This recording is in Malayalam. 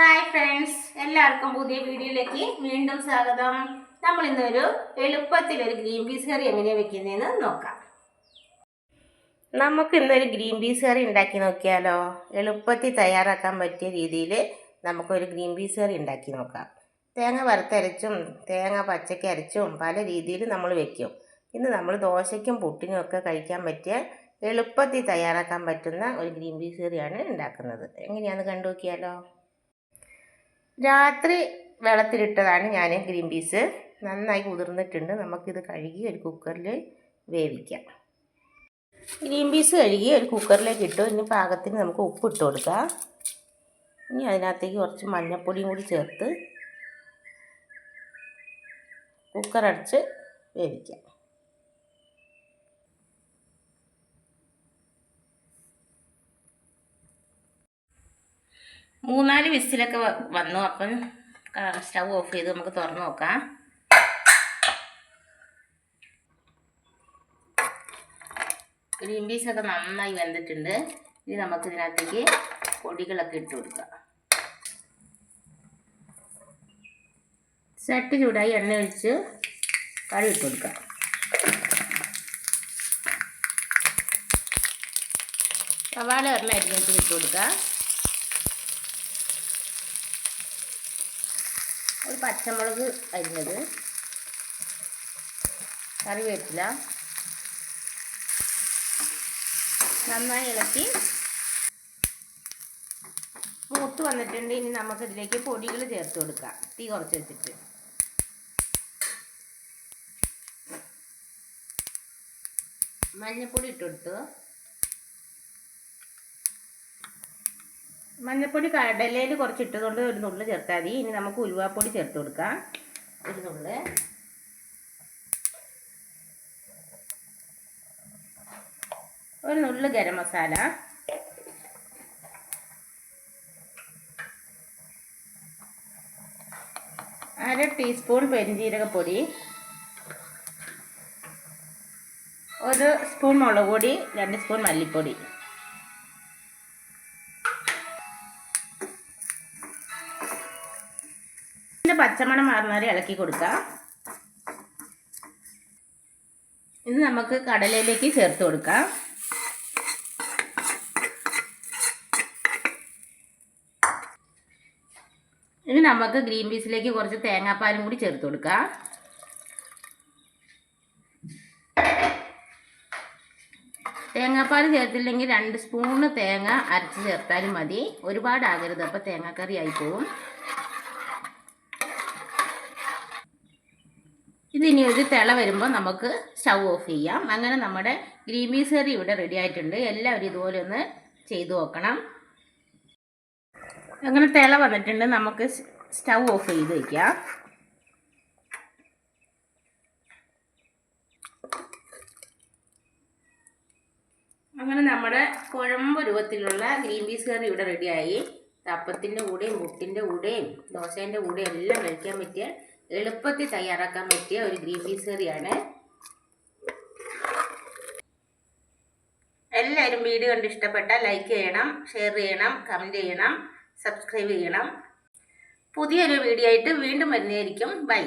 ഹായ് ഫ്രണ്ട്സ് എല്ലാവർക്കും പുതിയ വീഡിയോയിലേക്ക് വീണ്ടും സ്വാഗതം. നമ്മൾ ഇന്നൊരു എളുപ്പത്തിൽ ഒരു ഗ്രീൻ പീസ് കറി എങ്ങനെയാണ് വെക്കുന്നതെന്ന് നോക്കാം. നമുക്ക് ഇന്നൊരു ഗ്രീൻ പീസ് കറി ഉണ്ടാക്കി നോക്കിയാലോ? എളുപ്പത്തിൽ തയ്യാറാക്കാൻ പറ്റിയ രീതിയിൽ നമുക്കൊരു ഗ്രീൻ പീസ് കറി ഉണ്ടാക്കി നോക്കാം. തേങ്ങ വറുത്തരച്ചും തേങ്ങ പച്ചയ്ക്ക് അരച്ചും പല രീതിയിൽ നമ്മൾ വെക്കും. ഇന്ന് നമ്മൾ ദോശയ്ക്കും പുട്ടിനും ഒക്കെ കഴിക്കാൻ പറ്റിയ എളുപ്പത്തിൽ തയ്യാറാക്കാൻ പറ്റുന്ന ഒരു ഗ്രീൻ പീസ് കറിയാണ് ഉണ്ടാക്കുന്നത്. എങ്ങനെയാണെന്ന് കണ്ടു നോക്കിയാലോ രാത്രി വെള്ളത്തിലിട്ടതാണ് ഞാൻ ഗ്രീൻ പീസ്. നന്നായി കുതിർന്നിട്ടുണ്ട്. നമുക്കിത് കഴുകി ഒരു കുക്കറിൽ വേവിക്കാം. ഗ്രീൻ പീസ് കഴുകി ഒരു കുക്കറിലേക്ക് ഇട്ടു. ഇനി പാകത്തിന് നമുക്ക് ഉപ്പ് ഇട്ട് കൊടുക്കാം. ഇനി അതിനകത്തേക്ക് കുറച്ച് മഞ്ഞൾപ്പൊടിയും കൂടി ചേർത്ത് കുക്കർ അടച്ച് വേവിക്കാം. മൂന്നാൽ വിസിലൊക്കെ വന്നു. അപ്പം സ്റ്റൗ ഓഫ് ചെയ്ത് നമുക്ക് തുറന്നു നോക്കാം. ഗ്രീൻ പീസൊക്കെ നന്നായി വെന്തിട്ടുണ്ട്. ഇനി നമുക്ക് ഇതിനകത്തേക്ക് പൊടികളൊക്കെ ഇട്ട് കൊടുക്കാം. ചട്ടി ചൂടായി എണ്ണ ഒഴിച്ച് കറി ഇട്ട് കൊടുക്കാം. സവാള ഒരെണ്ണം അരിഞ്ഞിട്ട് ഇട്ട് കൊടുക്കാം. ഒരു പച്ചമുളക് അരിഞ്ഞത്. കറിവേപ്പില. നന്നായി ഇളക്കി. മൂത്ത് വന്നിട്ടുണ്ട്. ഇനി നമുക്കിതിലേക്ക് പൊടികൾ ചേർത്ത് കൊടുക്കാം. തീ കുറച്ച് വെച്ചിട്ട്. മഞ്ഞപ്പൊടി ഇട്ട് കൊടുത്തു. മഞ്ഞപ്പൊടി കടലയിൽ കുറച്ച് ഇട്ടതുകൊണ്ട് ഒരു നുള്ളു ചേർത്താൽ മതി ഇനി നമുക്ക് ഉലുവാപ്പൊടി ചേർത്ത് കൊടുക്കാം. ഒരു നുള്ള്. ഒരു നുള്ളു ഗരം മസാല. അര ടീസ്പൂൺ പെരിഞ്ജീരകപ്പൊടി. ഒരു സ്പൂൺ മുളക് പൊടി രണ്ട് സ്പൂൺ മല്ലിപ്പൊടി. പച്ചമണം മാറുന്നവരെ ഇളക്കി കൊടുക്കാം. ഇത് നമുക്ക് കടലയിലേക്ക് ചേർത്ത് കൊടുക്കാം. ഇനി നമുക്ക് ഗ്രീൻ പീസിലേക്ക് കുറച്ച് തേങ്ങാപ്പാലും കൂടി ചേർത്ത് കൊടുക്കാം. തേങ്ങാപ്പാൽ ചേർത്തില്ലെങ്കിൽ രണ്ട് സ്പൂണ് തേങ്ങ അരച്ച് ചേർത്താലും മതി. ഒരുപാട് ആകരുത് അപ്പോൾ തേങ്ങാക്കറി ആയി ഇതിനി ഒരു തിള വരുമ്പോൾ നമുക്ക് സ്റ്റൗ ഓഫ് ചെയ്യാം. അങ്ങനെ നമ്മുടെ ഗ്രീൻ പീസ് കറി ഇവിടെ റെഡി ആയിട്ടുണ്ട്. എല്ലാവരും ഇതുപോലെ ഒന്ന് ചെയ്തു നോക്കണം. അങ്ങനെ തിള വന്നിട്ടുണ്ട്. നമുക്ക് സ്റ്റൗ ഓഫ് ചെയ്ത് വയ്ക്കാം അങ്ങനെ നമ്മുടെ കുഴമ്പ് രൂപത്തിലുള്ള ഗ്രീൻ പീസ് കറി ഇവിടെ റെഡിയായി അപ്പത്തിന്റെ കൂടെയും മുട്ടിന്റെ കൂടെയും ദോശേന്റെ കൂടെയും എല്ലാം കഴിക്കാൻ പറ്റിയ എളുപ്പത്തിൽ തയ്യാറാക്കാൻ പറ്റിയ ഒരു ഗ്രീൻ പീസ് കറിയാണ്. എല്ലാവരും വീഡിയോ കണ്ട് ഇഷ്ടപ്പെട്ടാൽ ലൈക്ക് ചെയ്യണം ഷെയർ ചെയ്യണം കമന്റ് ചെയ്യണം സബ്സ്ക്രൈബ് ചെയ്യണം. പുതിയൊരു വീഡിയോ ആയിട്ട് വീണ്ടും വരുന്നതായിരിക്കും. ബൈ